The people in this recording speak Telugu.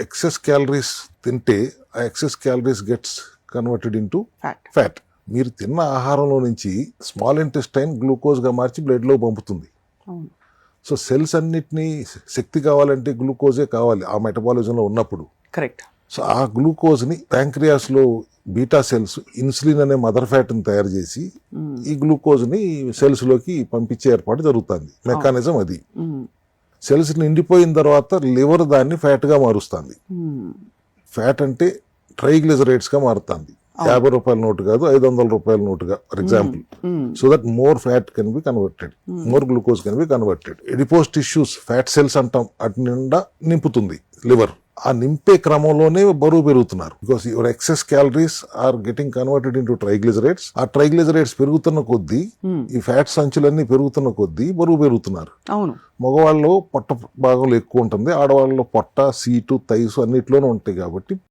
ఎక్సెస్ క్యాలరీస్ తింటే ఆ excess calories gets converted into fat fat. మీరు తిన్న ఆహారంలో నుంచి స్మాల్ ఇంటెస్టైన్ గ్లూకోజ్గా మార్చి బ్లడ్లో పంపుతుంది. సో సెల్స్ అన్నిటినీ శక్తి కావాలంటే గ్లూకోజే కావాలి ఆ మెటబాలిజంలో ఉన్నప్పుడు. కరెక్ట్. సో ఆ గ్లూకోజ్ని ప్యాంక్రియాస్లో బీటా సెల్స్ ఇన్సులిన్ అనే మదర్ ఫ్యాట్ని తయారు చేసి ఈ గ్లూకోజ్ని సెల్స్లోకి పంపించే ఏర్పాటు జరుగుతుంది. మెకానిజం అది. సెల్స్ నిండిపోయిన తర్వాత లివర్ దాన్ని ఫ్యాట్గా మారుస్తుంది. ఫ్యాట్ అంటే ట్రైగ్లిజరైడ్స్గా మారుతుంది. యాభై రూపాయల నోటు కాదు ఐదు వందల రూపాయల నోటుగా for example so that more fat can be converted more glucose can be converted adipose tissues fat cells అంటాం అటు నిండా నింపుతుంది లివర్. ఆ నింపే క్రమంలోనే బరువు పెరుగుతున్నారు. Because your excess calories are getting converted into triglycerides ఆ ట్రైగ్లిజరైడ్స్ పెరుగుతున్న కొద్దీ ఈ ఫ్యాట్ సంచులన్నీ పెరుగుతున్న కొద్దీ బరువు పెరుగుతున్నారు. అవును. మగవాళ్ళలో పొట్ట భాగంలో ఎక్కువ ఉంటుంది ఆడవాళ్ళలో పొట్ట సీటు తైసు అన్నిట్లోనూ ఉంటాయి కాబట్టి